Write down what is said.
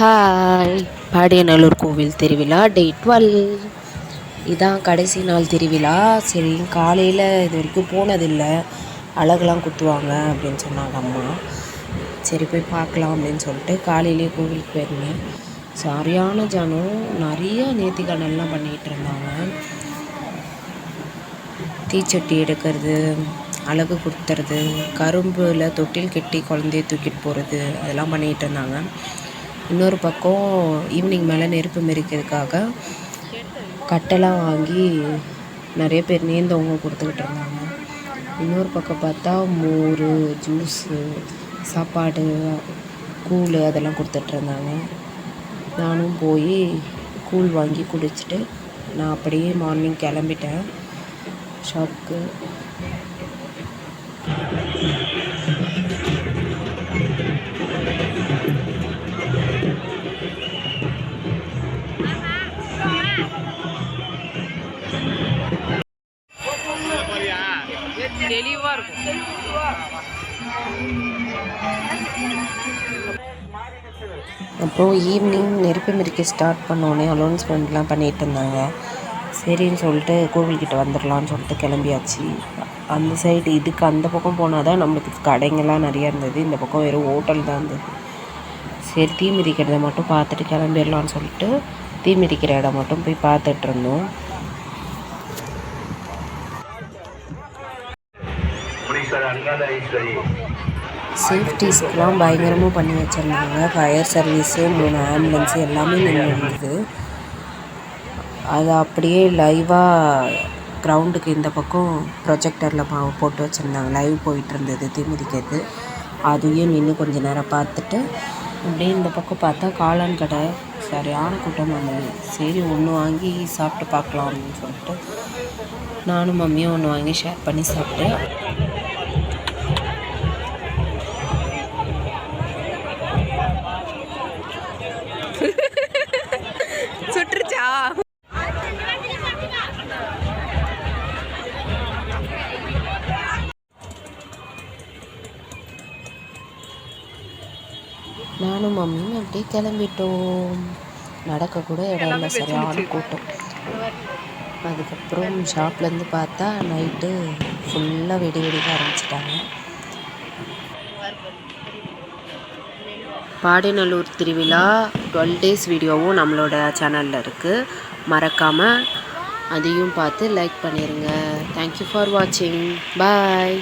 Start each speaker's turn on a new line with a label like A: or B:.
A: Hi Padiyanallur கோவில் திருவிழா டே twelve இதான் கடைசி நாள் திருவிழா. சரி காலையில் இது வரைக்கும் போனதில்லை. அழகுலாம் குத்துவாங்க அப்படின்னு சொன்னாங்க அம்மா. சரி போய் பார்க்கலாம் அப்படின்னு சொல்லிட்டு காலையிலேயே கோவிலுக்கு போயிருந்தேன். சரியான ஜனம். நிறைய நேர்த்திக்கடன்லாம் பண்ணிகிட்டு இருந்தாங்க. தீச்சட்டி எடுக்கிறது அழகு குத்துறது கரும்பில் தொட்டில் கட்டி குழந்தைய தூக்கிட்டு போகிறது அதெல்லாம் பண்ணிகிட்டு இருந்தாங்க. இன்னொரு பக்கம் ஈவினிங் மேலே நெருப்பு மெரிக்கிறதுக்காக கட்டெல்லாம் வாங்கி நிறைய பேர் நேர்ந்தவங்க கொடுத்துக்கிட்டு இருந்தாங்க. இன்னொரு பக்கம் பார்த்தா மோர் ஜூஸு சாப்பாடு கூழ் அதெல்லாம் கொடுத்துட்ருந்தாங்க நானும் போய் கூழ் வாங்கி குடிச்சிட்டு நான் அப்படியே மார்னிங் கிளம்பிட்டேன். ஷாப்புக்கு
B: தெளிவாக இருக்கும்.
A: அப்புறம் ஈவினிங் நெருப்பு மிதிக்க ஸ்டார்ட் பண்ணோடனே அலோன்ஸ்மெண்ட்லாம் பண்ணிகிட்டு இருந்தாங்க. சரின்னு சொல்லிட்டு கோவில்கிட்ட வந்துடலான்னு சொல்லிட்டு கிளம்பியாச்சு. அந்த சைடு இதுக்கு அந்த பக்கம் போனால் தான் நம்மளுக்கு கடைங்கள்லாம் நிறையா இருந்தது. இந்த பக்கம் வெறும் ஹோட்டல் தான் இருந்தது. சரி தீ மிதிக்கிறத மட்டும் பார்த்துட்டு கிளம்பிடலான்னு சொல்லிட்டு தீ மிதிக்கிற இடம் மட்டும் போய் பார்த்துட்டு இருந்தோம். சேஃப்டிஸ்க்கெலாம் பயங்கரமாக பண்ணி வச்சுருந்தாங்க. ஃபயர் சர்வீஸு மூணு ஆம்புலன்ஸு எல்லாமே நின்று இருந்தது. அது அப்படியே லைவாக கிரவுண்டுக்கு இந்த பக்கம் ப்ரொஜெக்டரில் போட்டு வச்சுருந்தாங்க. லைவ் போயிட்டு இருந்தது அதையும் நின்று கொஞ்ச நேரம் பார்த்துட்டு அப்படியே இந்த பக்கம் பார்த்தா காளான் கடை. சரியான கூட்டம் வந்தது சரி ஒன்று வாங்கி சாப்பிட்டு பார்க்கலாம் அப்படின்னு சொல்லிட்டு நானும் மம்மியும் ஒன்று வாங்கி ஷேர் பண்ணி
B: சாப்பிட்டேன்
A: நானும் மம்மியும் அப்படியே கிளம்பிட்டோம். நடக்க கூட இடம் இல்லை சரியான கூட்டம். அதுக்கப்புறம் ஷாப்லேருந்து பார்த்தா நைட்டு ஃபுல்லாக வெடி வெடிக்க ஆரம்பிச்சிட்டாங்க. பாடிநல்லூர் திருவிழா டுவெல் டேஸ் வீடியோவும் நம்மளோட சேனலில் இருக்குது மறக்காமல் அதையும் பார்த்து லைக் பண்ணிடுங்க தேங்க்யூ ஃபார் வாட்சிங் பாய்